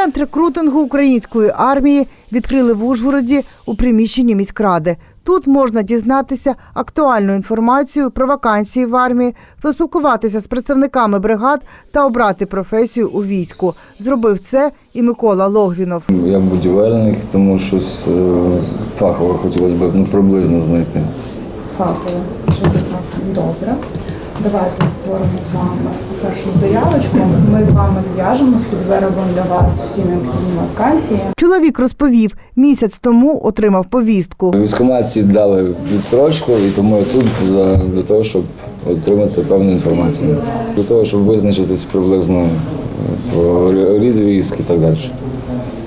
Центр рекрутингу української армії відкрили в Ужгороді у приміщенні міськради. Тут можна дізнатися актуальну інформацію про вакансії в армії, поспілкуватися з представниками бригад та обрати професію у війську. Зробив це і Микола Логвінов. Я будівельник, тому щось е, фахове хотілося б ну, приблизно знайти. фахове. Добре. Давайте створимо з вами першу заявочку. Ми з вами зв'яжемось, підберемо для вас всі необхідні вакансії. Чоловік розповів, місяць тому отримав повістку. В військкоматі дали відсрочку, і тому я тут за, для того, щоб отримати певну інформацію. Для того, щоб визначитись приблизно про рід військ і так далі.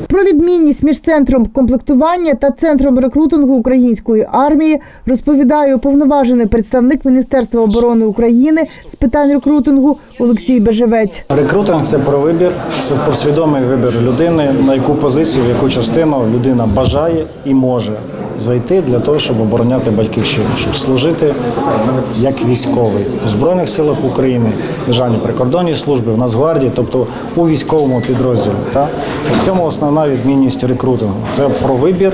Про відмінність між центром комплектування та центром рекрутингу української армії розповідає уповноважений представник Міністерства оборони України з питань рекрутингу Олексій Бежевець. Рекрутинг це про вибір, це про свідомий вибір людини, на яку позицію, в яку частину людина бажає і може зайти для того, щоб обороняти батьківщину, щоб служити як військовий у Збройних силах України, Державній прикордонній службі, в Нацгвардії, тобто у військовому підрозділі. Та? В цьому основна відмінність рекрутингу. Це про вибір,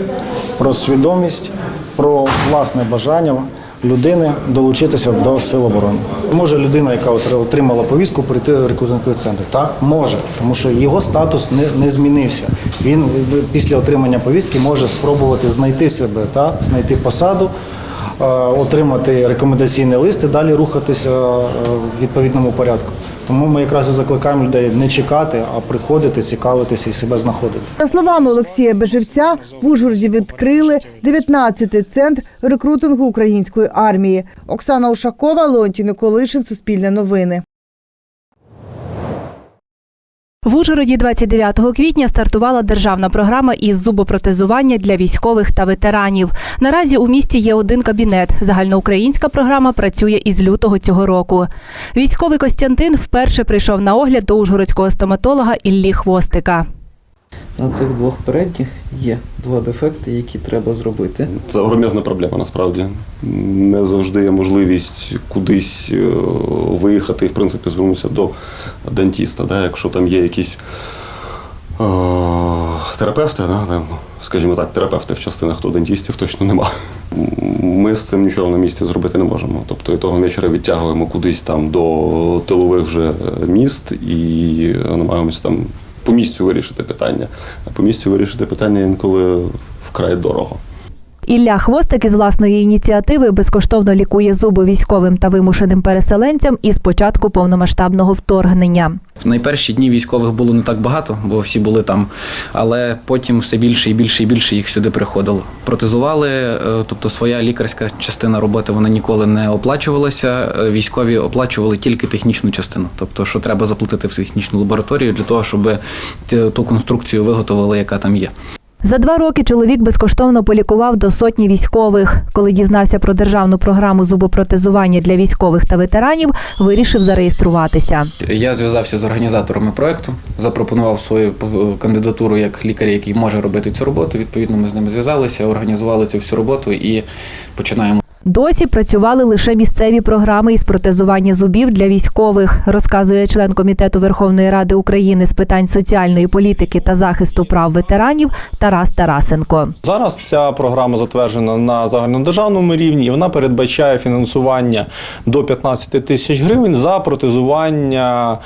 про свідомість, про власне бажання людини долучитися до сил оборони. Може людина, яка отримала повістку, прийти в рекрутинговий центр? Так, може, тому що його статус не, не змінився. Він після отримання повістки може спробувати знайти себе, та, знайти посаду, е, отримати рекомендаційний лист і далі рухатися е, в відповідному порядку. Тому ми якраз і закликаємо людей не чекати, а приходити, цікавитися і себе знаходити. За словами Олексія Бежевця, в Ужгороді відкрили 19-й центр рекрутингу української армії. Оксана Ушакова, Леонтій Николишин, Суспільне новини. В Ужгороді 29 квітня стартувала державна програма із зубопротезування для військових та ветеранів. Наразі у місті є один кабінет. Загальноукраїнська програма працює із лютого цього року. Військовий Костянтин вперше прийшов на огляд до ужгородського стоматолога Іллі Хвостика. На цих двох передніх є два дефекти, які треба зробити. Це громезна проблема насправді. Не завжди є можливість кудись е, виїхати і, в принципі, звернутися до дантіста. Да? Якщо там є якісь е, терапевти, да? там, скажімо так, терапевти в частинах, то дантістів точно нема. Ми з цим нічого на місці зробити не можемо. Тобто і того вечора відтягуємо кудись там до тилових вже міст і намагаємося там по місцю вирішити питання. А по місцю вирішити питання інколи вкрай дорого. Ілля Хвостик із власної ініціативи безкоштовно лікує зуби військовим та вимушеним переселенцям із початку повномасштабного вторгнення. В найперші дні військових було не так багато, бо всі були там. Але потім все більше і більше і більше їх сюди приходило. Протезували, е, тобто своя лікарська частина роботи вона ніколи не оплачувалася. Е, Військові оплачували тільки технічну частину. Тобто, що треба заплатити в технічну лабораторію для того, щоб ту конструкцію виготовили, яка там є. За два роки чоловік безкоштовно полікував до сотні військових. Коли дізнався про державну програму зубопротезування для військових та ветеранів, вирішив зареєструватися. Я зв'язався з організаторами проекту, запропонував свою е, кандидатуру як лікаря, який може робити цю роботу. Відповідно, ми з ними зв'язалися, організували цю всю роботу і починаємо. Досі працювали лише місцеві програми із протезування зубів для військових, розказує член комітету Верховної Ради України з питань соціальної політики та захисту прав ветеранів Тарас Тарасенко. Зараз ця програма затверджена на загальнодержавному рівні, і вона передбачає фінансування до 15 тисяч гривень за протезування.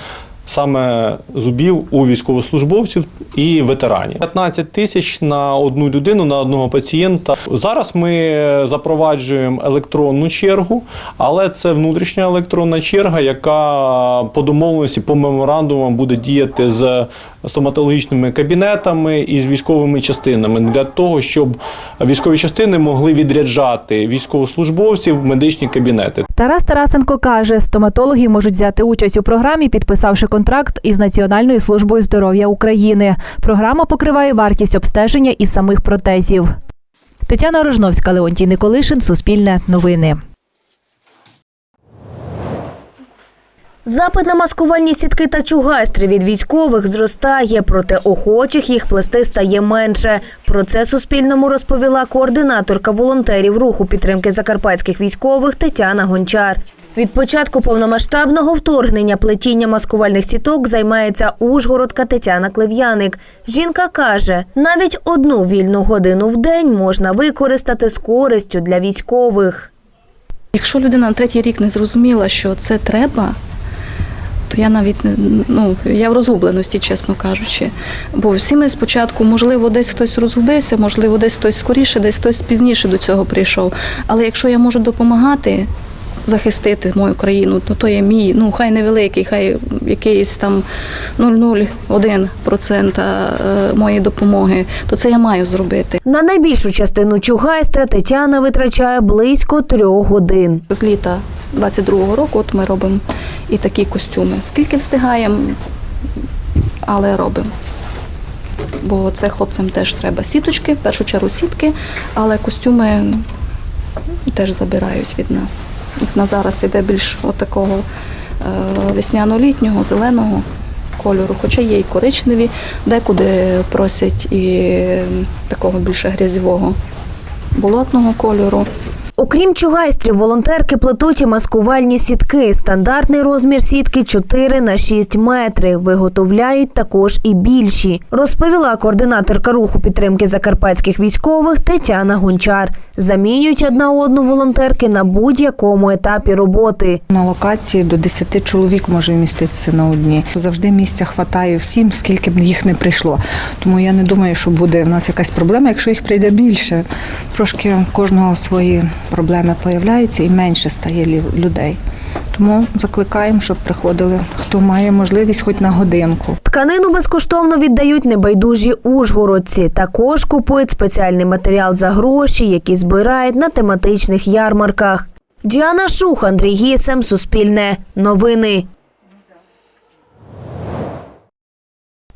Саме зубів у військовослужбовців і ветеранів 15 тисяч на одну людину, на одного пацієнта. Зараз ми запроваджуємо електронну чергу, але це внутрішня електронна черга, яка по домовленості по меморандумам буде діяти з стоматологічними кабінетами і з військовими частинами для того, щоб військові частини могли відряджати військовослужбовців в медичні кабінети. Тарас Тарасенко каже, стоматологи можуть взяти участь у програмі, підписавши контракт із Національною службою здоров'я України. Програма покриває вартість обстеження і самих протезів. Тетяна Рожновська, Леонтій Николишин, Суспільне новини. Запит на маскувальні сітки та чугайстри від військових зростає, проте охочих їх плести стає менше. Про це Суспільному розповіла координаторка волонтерів руху підтримки закарпатських військових Тетяна Гончар. Від початку повномасштабного вторгнення плетіння маскувальних сіток займається ужгородка Тетяна Клев'яник. Жінка каже, навіть одну вільну годину в день можна використати з користю для військових. Якщо людина на третій рік не зрозуміла, що це треба, то я навіть не ну я в розгубленості, чесно кажучи. Бо всі ми спочатку, можливо, десь хтось розгубився, можливо, десь хтось скоріше, десь хтось пізніше до цього прийшов. Але якщо я можу допомагати. Захистити мою країну, то то є мій, ну хай невеликий, хай якийсь там 0,01% е, моєї допомоги, то це я маю зробити. На найбільшу частину чугайстра Тетяна витрачає близько трьох годин. З літа 22-го року от ми робимо і такі костюми. Скільки встигаємо, але робимо. Бо це хлопцям теж треба сіточки, в першу чергу сітки, але костюми теж забирають від нас. От на зараз іде більш от такого е, весняно-літнього, зеленого кольору, хоча є і коричневі, декуди просять і такого більше грязьового болотного кольору. Окрім чугайстрів, волонтерки плетуть і маскувальні сітки. Стандартний розмір сітки 4 на 6 метри. Виготовляють також і більші. Розповіла координаторка руху підтримки закарпатських військових Тетяна Гончар. Замінюють одна одну волонтерки на будь-якому етапі роботи. На локації до 10 чоловік може вміститися на одній. Завжди місця хватає всім, скільки б їх не прийшло. Тому я не думаю, що буде в нас якась проблема, якщо їх прийде більше. Трошки кожного свої проблеми появляються і менше стає лю- людей. Тому закликаємо, щоб приходили, хто має можливість, хоч на годинку. Тканину безкоштовно віддають небайдужі ужгородці. Також купують спеціальний матеріал за гроші, які збирають на тематичних ярмарках. Діана Шух, Андрій Гісем, Суспільне, Новини.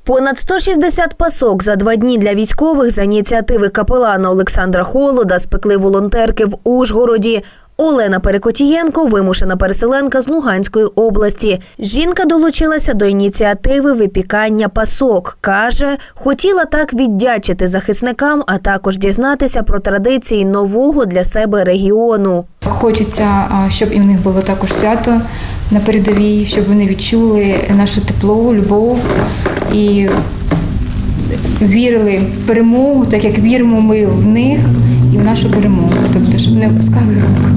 Понад 160 пасок за два дні для військових за ініціативи капелана Олександра Холода спекли волонтерки в Ужгороді. Олена Перекотієнко вимушена переселенка з Луганської області. Жінка долучилася до ініціативи випікання пасок. Каже, хотіла так віддячити захисникам, а також дізнатися про традиції нового для себе регіону. Хочеться, щоб і в них було також свято на передовій, щоб вони відчули наше тепло, любов і вірили в перемогу, так як віримо ми в них і в нашу перемогу. Тобто, щоб не опускали рук.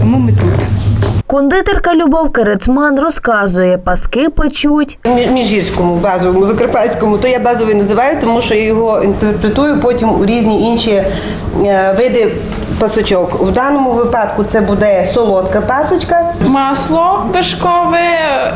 Тому ми тут. Кондитерка Любов Керецман розказує, паски печуть Мі- Міжгірському базовому закарпатському, то я базовий називаю, тому що я його інтерпретую потім у різні інші е, види пасочок. У даному випадку це буде солодка пасочка. Масло вершкове,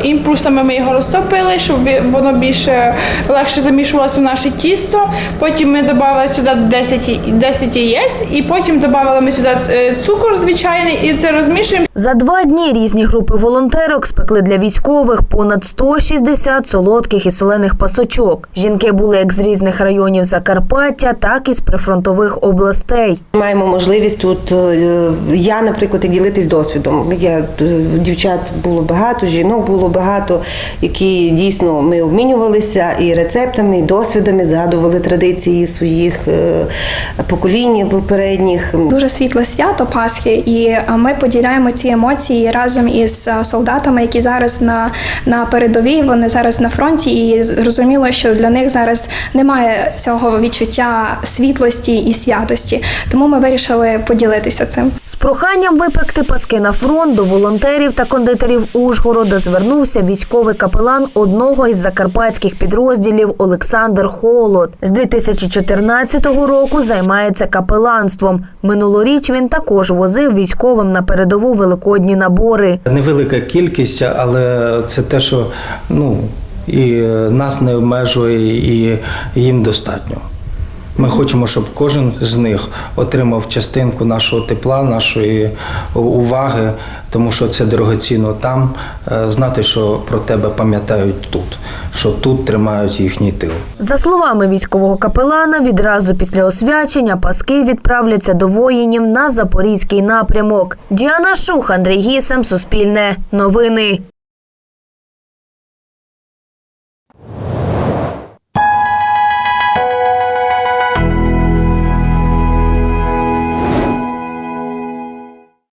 імпульсами ми його розтопили, щоб воно більше легше замішувалося в наше тісто. Потім ми додали сюди 10, 10 яєць, і потім додали ми сюди е, цукор звичайний і це розмішуємо. За два дні різні групи волонтерок спекли для військових понад 160 солодких і солених пасочок. Жінки були як з різних районів Закарпаття, так і з прифронтових областей. Маємо можливість тут. е, Я, наприклад, ділитись досвідом. Я е, дівчат було багато, жінок було багато, які дійсно ми обмінювалися і рецептами, і досвідами, згадували традиції своїх е, поколінь попередніх. Дуже світле свято Пасхи, і ми поділяємо ці емоції разом із е, солдатами, які зараз на, на передовій, вони зараз на фронті, і зрозуміло, що для них зараз немає цього відчуття світлості і святості. Тому ми вирішили поділитися цим. З проханням випекти паски на фронт до волонтерів та кондитерів Ужгорода звернувся військовий капелан одного із закарпатських підрозділів Олександр Холод. З 2014 року займається капеланством. Минулоріч він також возив військовим на передову великодні набори. Невелика кількість, але це те, що ну, і е, нас не обмежує, і їм достатньо. Ми хочемо, щоб кожен з них отримав частинку нашого тепла, нашої уваги, тому що це дорогоцінно там. е, Знати, що про тебе пам'ятають тут, що тут тримають їхній тил. За словами військового капелана, відразу після освячення паски відправляться до воїнів на запорізький напрямок. Діана Шух, Андрій Гісем, Суспільне, Новини.